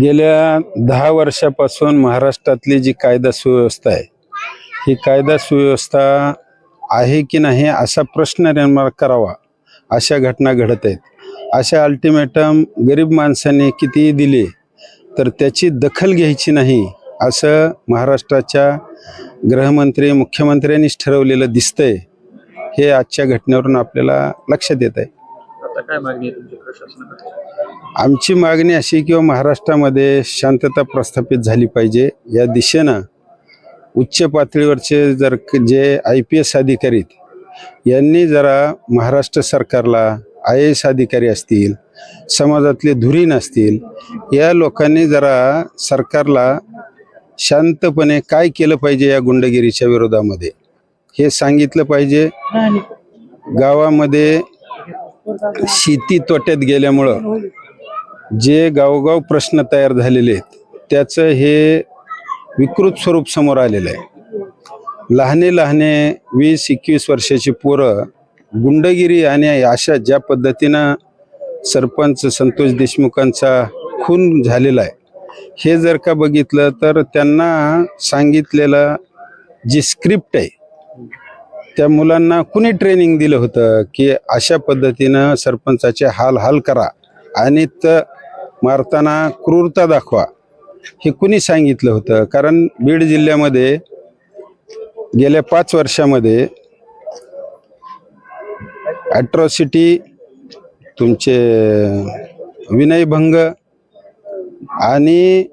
गेल्या दहा वर्षापासून महाराष्ट्रातली जी कायदा सुव्यवस्था आहे ही कायदा सुव्यवस्था आहे की नाही असा प्रश्न निर्माण करावा अशा घटना घडत आहेत. अशा अल्टिमेटम गरीब माणसाने कितीही दिले तर त्याची दखल घ्यायची नाही असं महाराष्ट्राच्या गृहमंत्री मुख्यमंत्र्यांनीच ठरवलेलं दिसतंय हे आजच्या घटनेवरून आपल्याला लक्षात येत आहे आता काय मागणी आहे तुमची प्रशासनाकडे? आमची मागणी अशी किंवा महाराष्ट्रामध्ये शांतता प्रस्थापित झाली पाहिजे. या दिशेनं उच्च पातळीवरचे जर जे आय पी एस अधिकारी आहेत, यांनी जरा महाराष्ट्र सरकारला आय एस अधिकारी असतील समाजातले धुरीण असतील या लोकांनी जरा सरकारला शांतपणे काय केलं पाहिजे या गुंडगिरीच्या विरोधामध्ये हे सांगितलं पाहिजे. गावामध्ये शेती तोट्यात गेल्यामुळं जे गावोगाव प्रश्न तयार झालेले आहेत त्याचं हे विकृत स्वरूप समोर आलेलं आहे. लहाने लहाने वीस एकवीस वर्षाची पोरं गुंडगिरी आणि अशा ज्या पद्धतीनं सरपंच संतोष देशमुखांचा खून झालेला आहे हे जर का बघितलं तर त्यांना सांगितलेलं जी स्क्रिप्ट आहे त्या मुलांना कुणी ट्रेनिंग दिलं होतं की अशा पद्धतीनं सरपंचाचे हाल हाल करा आणि त मारताना क्रूरता दाखवा. हे कुणी सांगितलं होतं? कारण बीड जिल्ह्यामध्ये गेल्या पाच वर्षामध्ये ॲट्रॉसिटी तुमचे विनयभंग आणि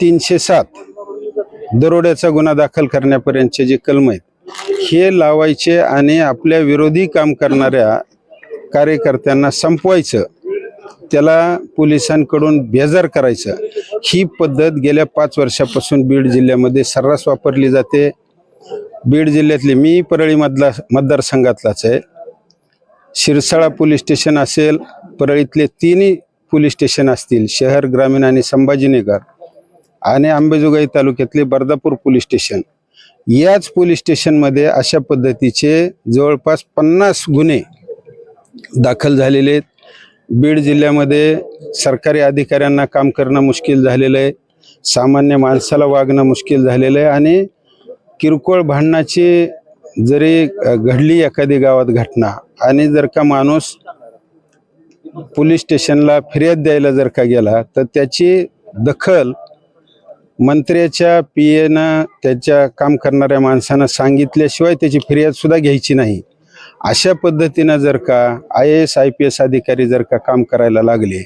तीनशे सात दरोड्याचा गुन्हा दाखल करण्यापर्यंतचे जे कलम आहेत हे लावायचे आणि आपल्या विरोधी काम करणाऱ्या कार्यकर्त्यांना संपवायचं. त्याला पोलिसांकडून बेजार करायचं. ही पद्धत गेल्या पाच वर्षापासून बीड जिल्ह्यामध्ये सर्रास वापरली जाते. बीड जिल्ह्यातले मी परळीमधला मतदारसंघातलाच आहे. शिरसाळा पोलीस स्टेशन असेल परळीतले तिन्ही पोलीस स्टेशन असतील शहर ग्रामीण आणि संभाजीनगर आणि अंबेजोगाई तालुक्यातले बर्दापूर पोलीस स्टेशन. याच पोलीस स्टेशनमध्ये अशा पद्धतीचे जवळपास पन्नास गुन्हे दाखल झालेले आहेत. बीड जिल्ह्यामध्ये सरकारी अधिकाऱ्यांना काम करणं मुश्किल झालेलं आहे. सामान्य माणसाला वागणं मुश्किल झालेलं आहे आणि किरकोळ भांडणाची जरी घडली एखादी गावात घटना आणि जर का माणूस पोलीस स्टेशनला फिर्याद द्यायला जर का गेला तर त्याची दखल मंत्र्याच्या पी एनं त्याच्या काम करणाऱ्या माणसानं सांगितल्याशिवाय त्याची फिर्यादसुद्धा घ्यायची नाही. अशा पद्धतीनं जर का I S I P S अधिकारी जर का काम करायला लागले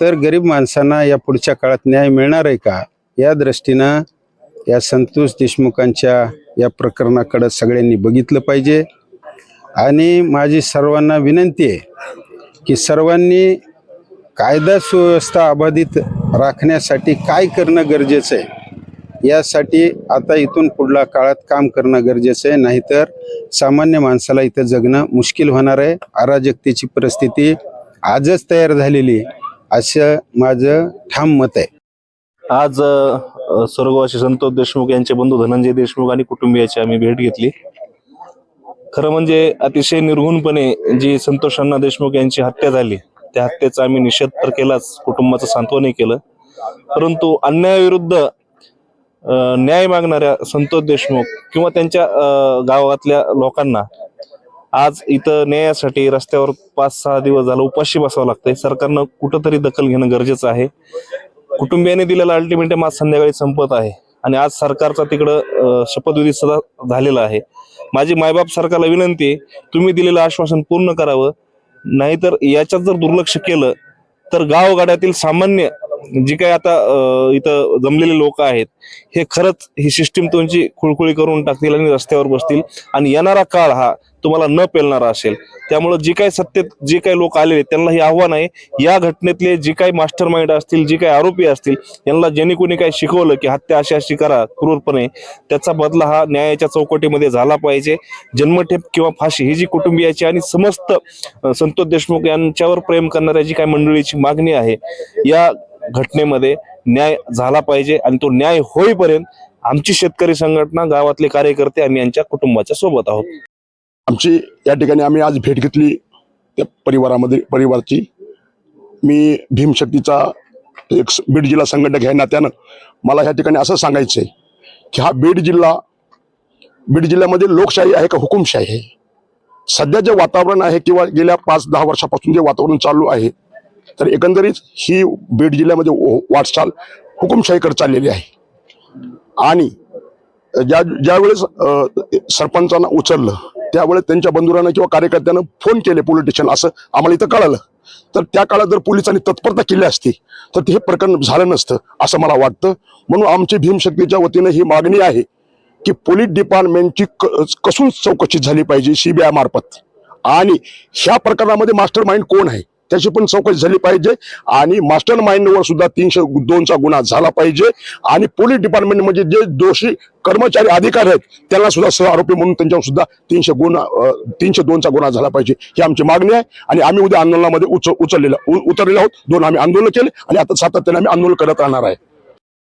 तर गरीब माणसांना या पुढच्या काळात न्याय मिळणार आहे का? या दृष्टीनं या संतोष देशमुखांच्या या प्रकरणाकडं सगळ्यांनी बघितलं पाहिजे. आणि माझी सर्वांना विनंती आहे की सर्वांनी कायदा सुव्यवस्था अबाधित राखण्यासाठी काय करणं गरजेचं आहे? यासाठी आता इथून पुढल्या काळात काम करणं गरजेचं आहे. नाहीतर सामान्य माणसाला इथं जगणं मुश्किल होणार आहे. अराजकतेची परिस्थिती आजच तयार झालेली असं माझं ठाम मत आहे. आज स्वर्गवासी संतोष देशमुख यांचे बंधू धनंजय देशमुख आणि कुटुंबियाची आम्ही भेट घेतली. खरं म्हणजे अतिशय निर्घुणपणे जी संतोष अण्णा देशमुख यांची हत्या झाली त्या हत्येचा आम्ही निषेध तर केलाच कुटुंबाचं सांत्वनही केलं. परंतु अन्यायाविरुद्ध न्याय मागणाऱ्या संतोष देशमुख किंवा त्यांच्या गावातल्या लोकांना आज इथं न्यायासाठी रस्त्यावर पाच सहा दिवस झालं उपाशी बसावं लागतंय. सरकारनं कुठंतरी दखल घेणं गरजेचं आहे. कुटुंबियाने दिलेला अल्टिमेटम आज संध्याकाळी संपत आहे. आणि आज सरकारचा तिकडं शपथविधी सुद्धा झालेला आहे. माझी मायबाप सरकारला विनंती आहे तुम्ही दिलेलं आश्वासन पूर्ण करावं. नाहीतर याच्यात जर दुर्लक्ष केलं तर गावगाड्यातील सामान्य जी काही आता इथं जमलेले लोक आहेत हे खरंच ही सिस्टीम तुमची खुळखुळी करून टाकतील आणि रस्त्यावर बसतील. आणि येणारा काळ हा तुम्हाला न पेलणारा असेल. त्यामुळं जी काही सत्तेत जे काही लोक आलेले त्यांना हे आव्हान आहे या घटनेतले जे काही मास्टर माइंड असतील जे काही आरोपी असतील यांना ज्यांनी कोणी काही शिकवलं की हत्या अशी अशी करा क्रूरपणे त्याचा बदला हा न्यायाच्या चौकटीमध्ये झाला पाहिजे. जन्मठेप किंवा फाशी ही जी कुटुंबियाची आणि समस्त संतोष देशमुख यांच्यावर प्रेम करणाऱ्या जी काही मंडळीची मागणी आहे या घटनेमध्ये न्याय झाला पाहिजे आणि तो न्याय होईपर्यंत आमची शेतकरी संघटना गावातले कार्यकर्ते आम्ही यांच्या कुटुंबाच्या सोबत आहोत. आमची या ठिकाणी आम्ही आज भेट घेतली त्या परिवारामध्ये परिवारची. मी भीमशक्तीचा एक बीड जिल्हा संघटक ह्या नात्यानं. मला ह्या ठिकाणी असं सांगायचं आहे की हा बीड जिल्हा बीड जिल्ह्यामध्ये लोकशाही आहे का हुकुमशाही आहे? सध्या जे वातावरण आहे किंवा गेल्या पाच दहा वर्षापासून जे वातावरण चालू आहे तर एकंदरीत ही बीड जिल्ह्यामध्ये वाटचाल हुकुमशाहीकडे चाललेली आहे. आणि ज्या ज्यावेळेस सरपंचांना उचललं त्यावेळेस त्यांच्या बंधुरांना किंवा कार्यकर्त्यांना फोन केले पोलिटिशियन असं आम्हाला इथं कळालं. तर त्या काळात जर पोलिसांनी तत्परता केली असती तर ते हे प्रकरण झालं नसतं असं मला वाटतं. म्हणून आमची भीमशक्तीच्या वतीनं ही मागणी आहे की पोलीस डिपार्टमेंटची क- कसून चौकशी झाली पाहिजे सीबीआय मार्फत. आणि ह्या प्रकरणामध्ये मास्टर माइंड कोण आहे? त्याची पण चौकशी झाली पाहिजे. आणि मास्टर माइंडवर सुद्धा तीनशे दोनचा गुन्हा झाला पाहिजे. आणि पोलीस डिपार्टमेंट म्हणजे जे दोषी कर्मचारी अधिकारी आहेत त्यांना सुद्धा सह आरोपी म्हणून त्यांच्यावर सुद्धा तीनशे गुन्हा तीनशे दोनचा गुन्हा झाला पाहिजे. ही आमची मागणी आहे. आणि आम्ही उद्या आंदोलनामध्ये उच उचललेलं उ- आहोत. दोन आम्ही आंदोलन केले. आणि आता सातत्याने आम्ही आंदोलन करत राहणार आहे.